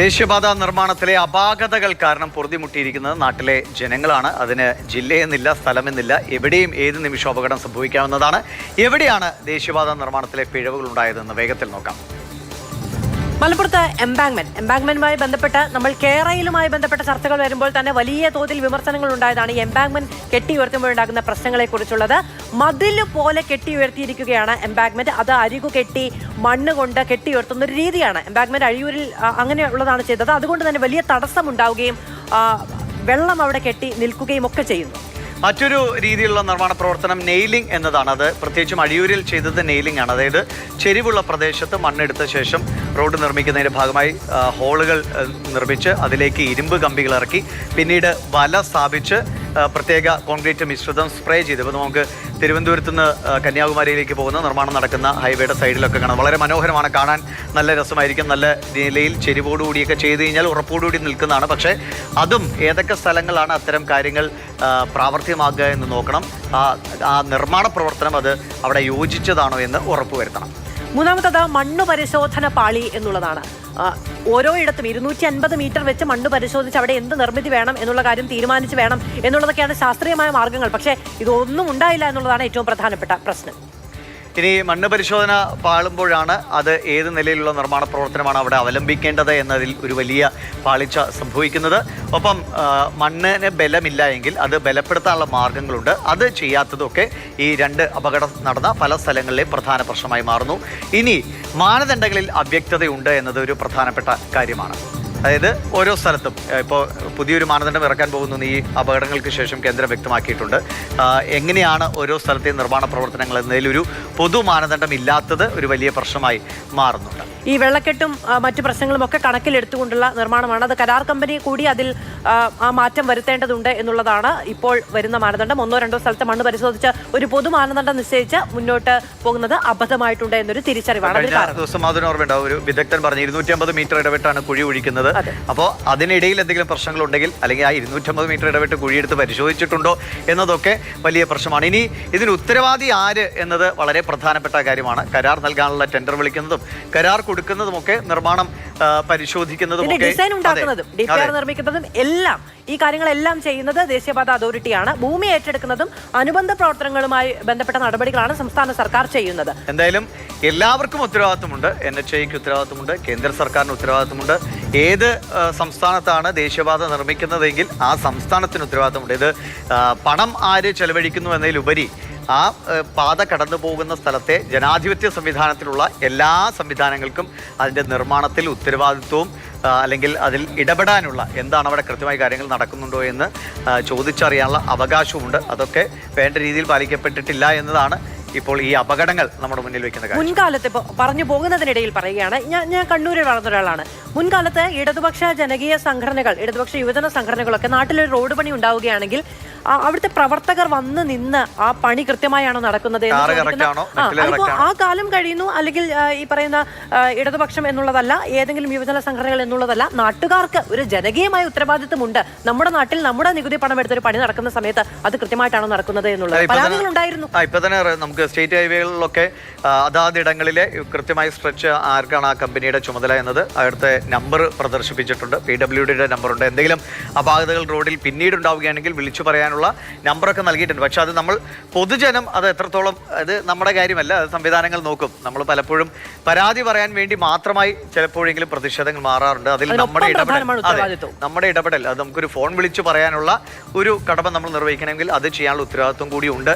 ദേശീയപാത നിർമ്മാണത്തിലെ അപാകതകൾ കാരണം പൊറുതിമുട്ടിയിരിക്കുന്നത് നാട്ടിലെ ജനങ്ങളാണ്. അതിന് ജില്ലയെന്നില്ല സ്ഥലമെന്നില്ല എവിടെയും ഏത് നിമിഷം അപകടം സംഭവിക്കാവുന്നതാണ്. എവിടെയാണ് ദേശീയപാത നിർമ്മാണത്തിലെ പിഴവുകൾ ഉണ്ടായതെന്ന് വേഗത്തിൽ നോക്കാം. മലപ്പുറത്ത് എംബാങ്ക്മെന്റ് എംബാങ്ക്മെന്റുമായി ബന്ധപ്പെട്ട് നമ്മൾ കേരളയിലുമായി ബന്ധപ്പെട്ട ചർച്ചകൾ വരുമ്പോൾ തന്നെ വലിയ തോതിൽ വിമർശനങ്ങൾ ഉണ്ടായതാണ് ഈ എംബാങ്ക്മെന്റ് കെട്ടി ഉയർത്തുമ്പോഴുണ്ടാകുന്ന പ്രശ്നങ്ങളെ കുറിച്ചുള്ളത് മതിൽ പോലെ കെട്ടി ഉയർത്തിയിരിക്കുകയാണ് എംബാങ്ക്മെന്റ് അത് അരികു കെട്ടി മണ്ണ് കൊണ്ട് കെട്ടി ഉയർത്തുന്ന ഒരു രീതിയാണ്. എംബാങ്ക്മെന്റ് അഴിയൂരിൽ അങ്ങനെ അങ്ങനെയുള്ളതാണ് ചെയ്തത്. അതുകൊണ്ട് തന്നെ വലിയ തടസ്സം ഉണ്ടാവുകയും വെള്ളം അവിടെ കെട്ടി നിൽക്കുകയും ഒക്കെ ചെയ്യുന്നു. മറ്റൊരു രീതിയിലുള്ള നിർമ്മാണ പ്രവർത്തനം നെയിലിംഗ് എന്നതാണ്. അത് പ്രത്യേകിച്ചും അഴിയൂരിൽ ചെയ്തത് നെയിലിംഗ് ആണ്. അതായത് ചെരിവുള്ള പ്രദേശത്ത് മണ്ണെടുത്ത ശേഷം റോഡ് നിർമ്മിക്കുന്നതിന്റെ ഭാഗമായി ഹോളുകൾ നിർമ്മിച്ച് അതിലേക്ക് ഇരുമ്പ് കമ്പികൾ ഇറക്കി പിന്നീട് വല സ്ഥാപിച്ച് പ്രത്യേക കോൺക്രീറ്റ് മിശ്രിതം സ്പ്രേ ചെയ്ത്. ഇപ്പോൾ നമുക്ക് തിരുവനന്തപുരത്ത് നിന്ന് കന്യാകുമാരിയിലേക്ക് പോകുന്ന നിർമ്മാണം നടക്കുന്ന ഹൈവേയുടെ സൈഡിലൊക്കെ കാണാം. വളരെ മനോഹരമാണ്. കാണാൻ നല്ല രസമായിരിക്കും. നല്ല നിലയിൽ ചെരിവോടുകൂടിയൊക്കെ ചെയ്ത് കഴിഞ്ഞാൽ ഉറപ്പോടുകൂടി നിൽക്കുന്നതാണ്. പക്ഷേ അതും ഏതൊക്കെ സ്ഥലങ്ങളാണ് അത്തരം കാര്യങ്ങൾ പ്രാവർത്തികമാക്കുക എന്ന് നോക്കണം. ആ നിർമ്മാണ പ്രവർത്തനം അത് അവിടെ യോജിച്ചതാണോ എന്ന് ഉറപ്പുവരുത്തണം. മൂന്നാമത്തത് മണ്ണ് പരിശോധന പാളി എന്നുള്ളതാണ്. ഓരോ ഇടത്തും ഇരുന്നൂറ്റി അൻപത് മീറ്റർ വെച്ച് മണ്ണ് പരിശോധിച്ച് അവിടെ എന്ത് നിർമ്മിതി വേണം എന്നുള്ള കാര്യം തീരുമാനിച്ച് വേണം എന്നുള്ളതൊക്കെയാണ് ശാസ്ത്രീയമായ മാർഗങ്ങൾ. പക്ഷേ ഇതൊന്നും ഉണ്ടായില്ല എന്നുള്ളതാണ് ഏറ്റവും പ്രധാനപ്പെട്ട പ്രശ്നം. ഇനി മണ്ണ് പരിശോധന പാളുമ്പോഴാണ് അത് ഏത് നിലയിലുള്ള നിർമ്മാണ പ്രവർത്തനമാണ് അവിടെ അവലംബിക്കേണ്ടത് എന്നതിൽ ഒരു വലിയ പാളിച്ച സംഭവിക്കുന്നത്. ഒപ്പം മണ്ണിന് ബലമില്ല എങ്കിൽ അത് ബലപ്പെടുത്താനുള്ള മാർഗങ്ങളുണ്ട്. അത് ചെയ്യാത്തതൊക്കെ ഈ രണ്ട് അപകടം നടന്ന പല സ്ഥലങ്ങളിലെയും പ്രധാന പ്രശ്നമായി മാറുന്നു. ഇനി മാനദണ്ഡങ്ങളിൽ അവ്യക്തതയുണ്ട് എന്നത് ഒരു പ്രധാനപ്പെട്ട കാര്യമാണ്. അതായത് ഓരോ സ്ഥലത്തും. ഇപ്പോൾ പുതിയൊരു മാനദണ്ഡം ഇറക്കാൻ പോകുന്നു ഈ അപകടങ്ങൾക്ക് ശേഷം കേന്ദ്രം വ്യക്തമാക്കിയിട്ടുണ്ട്. എങ്ങനെയാണ് ഓരോ സ്ഥലത്തെയും നിർമ്മാണ പ്രവർത്തനങ്ങൾ എന്നതിലൊരു പൊതു മാനദണ്ഡം ഇല്ലാത്തത് ഒരു വലിയ പ്രശ്നമായി മാറുന്നുണ്ട്. ഈ വെള്ളക്കെട്ടും മറ്റു പ്രശ്നങ്ങളും ഒക്കെ കണക്കിലെടുത്തുകൊണ്ടുള്ള നിർമ്മാണമാണ്. അത് കരാർ കമ്പനി കൂടി അതിൽ ആ, മാറ്റം വരുത്തേണ്ടതുണ്ട് എന്നുള്ളതാണ് ഇപ്പോൾ വരുന്ന മാനദണ്ഡം. ഒന്നോ രണ്ടോ സ്ഥലത്ത് മണ്ണ് പരിശോധിച്ച് ഒരു പൊതു മാനദണ്ഡം നിശ്ചയിച്ച് മുന്നോട്ട് പോകുന്നത് അബദ്ധമായിട്ടുണ്ട് എന്നൊരു തിരിച്ചറിവാണ് ദിവസം ഒരു വിദഗ്ധൻ പറഞ്ഞു ഇരുന്നൂറ്റി അമ്പത് മീറ്റർ ഇടവിട്ടാണ് കുഴി ഒഴിക്കുന്നത് അപ്പോൾ അതിനിടയിൽ എന്തെങ്കിലും പ്രശ്നങ്ങളുണ്ടെങ്കിൽ അല്ലെങ്കിൽ ആ ഇരുന്നൂറ്റമ്പത് മീറ്റർ ഇടവിട്ട് കുഴിയെടുത്ത് പരിശോധിച്ചിട്ടുണ്ടോ എന്നതൊക്കെ വലിയ പ്രശ്നമാണ്. ഇനി ഇതിന് ഉത്തരവാദി ആര് എന്നത് വളരെ പ്രധാനപ്പെട്ട കാര്യമാണ്. കരാർ നൽകാനുള്ള ടെൻഡർ വിളിക്കുന്നതും കരാർ കൊടുക്കുന്നതുമൊക്കെ നിർമ്മാണം പരിശോധിക്കുന്നതും ഡിസൈൻ ഉണ്ടാക്കുന്നതും ഡിപിആർ ഡി പി ആർ നിർമ്മിക്കുന്നതും എല്ലാം ഈ കാര്യങ്ങളെല്ലാം ചെയ്യുന്നത് ദേശീയപാത അതോറിറ്റിയാണ്. ഭൂമി ഏറ്റെടുക്കുന്നതും അനുബന്ധ പ്രവർത്തനങ്ങളുമായി ബന്ധപ്പെട്ട നടപടികളാണ് സംസ്ഥാന സർക്കാർ ചെയ്യുന്നത്. എന്തായാലും എല്ലാവർക്കും ഉത്തരവാദിത്തമുണ്ട്. എൻ എച്ച് ഐക്ക് ഉത്തരവാദിത്വമുണ്ട് കേന്ദ്ര സർക്കാരിന് ഉത്തരവാദിത്തമുണ്ട്. ഏത് സംസ്ഥാനത്താണ് ദേശീയപാത നിർമ്മിക്കുന്നതെങ്കിൽ ആ സംസ്ഥാനത്തിന് ഉത്തരവാദിത്തമുണ്ട്. ഇത് പണം ആര് ചെലവഴിക്കുന്നു എന്നതിലുപരി ആ പാത കടന്നു പോകുന്ന സ്ഥലത്തെ ജനാധിപത്യ സംവിധാനത്തിലുള്ള എല്ലാ സംവിധാനങ്ങൾക്കും അതിന്റെ നിർമ്മാണത്തിൽ ഉത്തരവാദിത്വവും അല്ലെങ്കിൽ അതിൽ ഇടപെടാനുള്ള എന്താണ് അവിടെ കൃത്യമായി കാര്യങ്ങൾ നടക്കുന്നുണ്ടോ എന്ന് ചോദിച്ചറിയാനുള്ള അവകാശമുണ്ട് അതൊക്കെ വേണ്ട രീതിയിൽ പാലിക്കപ്പെട്ടിട്ടില്ല എന്നതാണ് ഇപ്പോൾ ഈ അപകടങ്ങൾ നമ്മുടെ മുന്നിൽ വെക്കുന്ന മുൻകാലത്ത് ഇപ്പോൾ പറഞ്ഞു പോകുന്നതിനിടയിൽ പറയുകയാണ് ഞാൻ ഞാൻ കണ്ണൂരിൽ വളർന്ന ഒരാളാണ്. മുൻകാലത്ത് ഇടതുപക്ഷ ജനകീയ സംഘടനകൾ ഇടതുപക്ഷ യുവജന സംഘടനകളൊക്കെ നാട്ടിലൊരു റോഡ് പണി ഉണ്ടാവുകയാണെങ്കിൽ അവിടുത്തെ പ്രവർത്തകർ വന്ന് നിന്ന് ആ പണി കൃത്യമായാണോ നടക്കുന്നത്? ആ, അതിപ്പോ കാലം കഴിയുന്നു അല്ലെങ്കിൽ ഈ പറയുന്ന ഇടതുപക്ഷം എന്നുള്ളതല്ല ഏതെങ്കിലും യുവജന സംഘടനകൾ എന്നുള്ളതല്ല നാട്ടുകാർക്ക് ഒരു ജനകീയമായ ഉത്തരവാദിത്വമുണ്ട്. നമ്മുടെ നാട്ടിൽ നമ്മുടെ നികുതി പണം എടുത്തൊരു പണി നടക്കുന്ന സമയത്ത് അത് കൃത്യമായിട്ടാണോ നടക്കുന്നത് എന്നുള്ളത്. പരാതികൾ ഉണ്ടായിരുന്നു. ഇപ്പൊ തന്നെ നമുക്ക് സ്റ്റേറ്റ് ഹൈവേകളിലൊക്കെ അതാത് ഇടങ്ങളിലെ കൃത്യമായി സ്ട്രെച്ച് ആർക്കാണ് ആ കമ്പനിയുടെ ചുമതല എന്നത്. അവിടുത്തെ നമ്പർ പ്രദർശിപ്പിച്ചിട്ടുണ്ട്. പി ഡബ്ല്യു ഡിയുടെ നമ്പറുണ്ട്. എന്തെങ്കിലും അപാകതകൾ റോഡിൽ പിന്നീട് ഉണ്ടാവുകയാണെങ്കിൽ വിളിച്ചു പറയാനുള്ള നമ്പറൊക്കെ നൽകിയിട്ടുണ്ട്. പക്ഷെ അത് നമ്മൾ പൊതുജനം അത് എത്രത്തോളം അത് നമ്മുടെ കാര്യമല്ല അത് സംവിധാനങ്ങൾ നോക്കും. നമ്മൾ പലപ്പോഴും പരാതി പറയാൻ വേണ്ടി മാത്രമായി ചിലപ്പോഴെങ്കിലും പ്രതിഷേധങ്ങൾ മാറാറുണ്ട്. അതിൽ നമ്മുടെ ഇടപെടൽ അതെ, നമ്മുടെ ഇടപെടൽ. അത് നമുക്കൊരു ഫോൺ വിളിച്ചു പറയാനുള്ള ഒരു കടമ നമ്മൾ നിർവഹിക്കണമെങ്കിൽ അത് ചെയ്യാനുള്ള ഉത്തരവാദിത്വം കൂടി ഉണ്ട്.